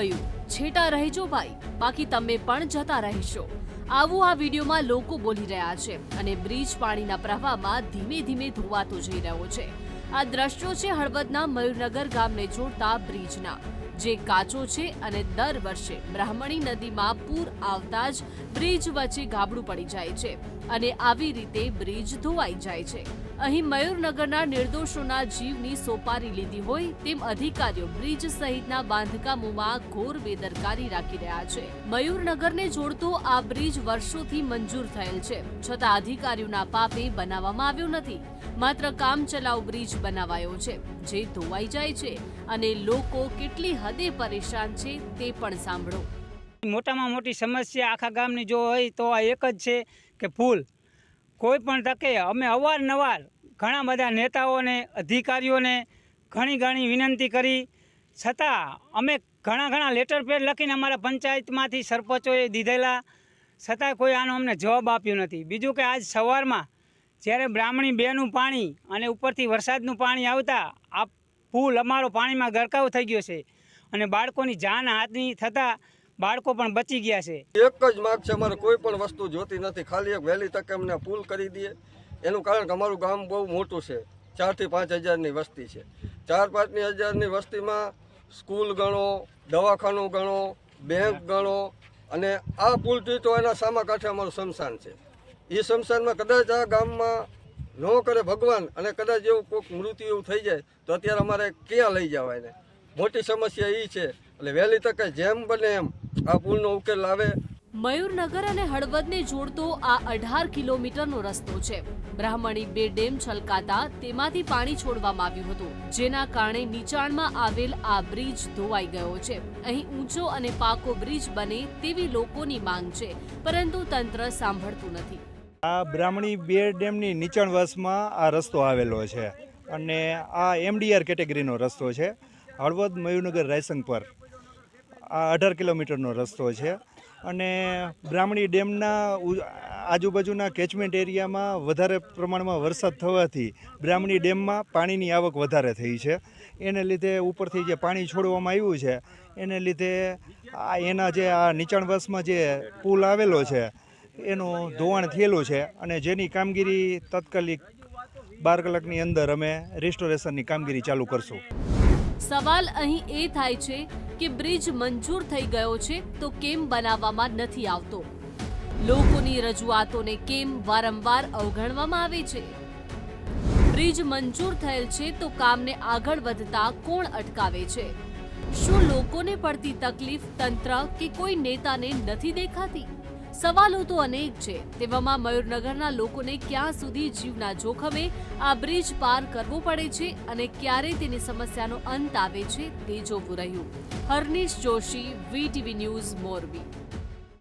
ગયું છેટા રહેજો ભાઈ, બાકી તમે પણ જતા રહેશો. આવું આ વિડીયોમાં લોકો બોલી રહ્યા છે અને બ્રિજ પાણીના પ્રવાહમાં ધીમે ધીમે ધોવાતો જઈ રહ્યો છે. આ દ્રશ્યો છે હળવદના મયુરનગર ગામને જોડતા બ્રિજના. જે કાચો છે અને દર વર્ષે બ્રાહ્મણી નદીમાં પૂર આવતા જ બ્રિજ વચ્ચે ગાબડું પડી જાય છે અને આવી રીતે બ્રિજ ધોવાઈ જાય છે. અહીં મયુરનગરના નિર્દોષોના જીવની સોપારી લીધી હોય તેમ અધિકારીઓ બ્રિજ સહિતના બાંધકામોમાં ઘોર બેદરકારી રાખી રહ્યા છે. મયુરનગરને જોડતો આ બ્રિજ વર્ષોથી મંજૂર થયેલ છે. છતાં અધિકારીઓના પાપે બનાવવામાં આવ્યો નથી. માત્ર કામ ચલાઉ બ્રિજ બનાવાયો છે, જે ધોવાઈ જાય છે અને લોકો કેટલી હદે પરેશાન છે તે પણ સાંભળો. મોટામાં મોટી સમસ્યા આખા ગામની જો હોય તો આ એક જ છે કે પુલ કોઈ પણ તકે અમે અવારનવાર ઘણા બધા નેતાઓને, અધિકારીઓને ઘણી ઘણી વિનંતી કરી. છતાં અમે ઘણા ઘણા લેટર પેડ લખીને અમારા પંચાયતમાંથી સરપંચોએ દીધેલા. છતાં કોઈ આનો અમને જવાબ આપ્યો નથી. બીજું કે આજ સવારમાં જ્યારે બ્રાહ્મણી બેનું પાણી અને ઉપરથી વરસાદનું પાણી આવતા, આ પુલ અમારો પાણીમાં ગરકાવ થઈ ગયો છે અને બાળકોની જાન હાથની થતાં બાળકો પણ બચી ગયા છે. એક જ માગ છે, અમારે કોઈ પણ વસ્તુ જોતી નથી. ખાલી એક વહેલી તકે અમને પુલ કરી દઈએ. એનું કારણ કે અમારું ગામ બહુ મોટું છે. ચારથી પાંચ હજારની વસ્તી છે. ચાર પાંચની હજારની વસ્તીમાં સ્કૂલ ગણો, દવાખાનું ગણો, બેંક ગણો અને આ પુલ તો એના સામા કાંઠે અમારું શમશાન છે. એ શમશાનમાં કદાચ આ ગામમાં ન કરે ભગવાન અને કદાચ એવું કોઈક મૃત્યુ એવું થઈ જાય તો અત્યારે અમારે ક્યાં લઈ જવાય ને મોટી સમસ્યા એ છે એટલે વહેલી તકે જેમ બને એમ આ પુલનો ઉકેલ આવે. મયુરનગર અને હળવદને જોડતો આ અઢાર કિલોમીટરનો રસ્તો છે. બ્રાહ્મણી બે ડેમ છલકાતા તેમાંથી પાણી છોડવામાં આવ્યું હતું જેના કારણે નીચાણમાં આવેલ આ બ્રિજ ધોવાઈ ગયો છે. અહીં ઊંચો અને પાકો બ્રિજ બને તેવી લોકોની માંગ છે પરંતુ તંત્ર સાંભળતું નથી. આ બ્રાહ્મણી બે ડેમની નીચાણવાસમાં આ રસ્તો આવેલો છે અને આ એમડીઆર કેટેગરીનો રસ્તો છે. હળવદ મયુરનગર રાયસંગ પર. આ અઢાર કિલોમીટરનો રસ્તો છે. અને બ્રાહ્મણી ડેમના આજુબાજુના કેચમેન્ટ એરિયામાં વધારે પ્રમાણમાં વરસાદ થવાથી બ્રાહ્મણી ડેમમાં પાણીની આવક વધારે થઈ છે. એને લીધે ઉપરથી જે પાણી છોડવામાં આવ્યું છે, એને લીધે આ એના જે આ નીચાણવાસમાં જે પુલ આવેલો છે, એનું ધોવાણ થયેલું છે. અને જેની કામગીરી તાત્કાલિક બાર કલાકની અંદર અમે રિસ્ટોરેશનની કામગીરી ચાલુ કરશું. સવાલ અહીં એ થાય છે કે બ્રિજ મંજૂર થઈ ગયો છે તો કેમ બનાવવામાં નથી આવતો? લોકોની રજૂઆતોને કેમ વારંવાર અવગણવામાં આવે છે? બ્રિજ મંજૂર થયેલ છે તો કામને આગળ વધતા કોણ અટકાવે છે? શું લોકોને પડતી તકલીફ તંત્ર કે કોઈ નેતાને નથી દેખાતી? સવાલો તો અનેક છે. તેવામાં મયુરનગરના લોકોને ક્યાં સુધી જીવના જોખમે આ બ્રિજ પાર કરવો પડે છે અને ક્યારે તેની સમસ્યાનો અંત આવે છે તે જોવું રહ્યું. Harnish Joshi, VTV news, Morbi.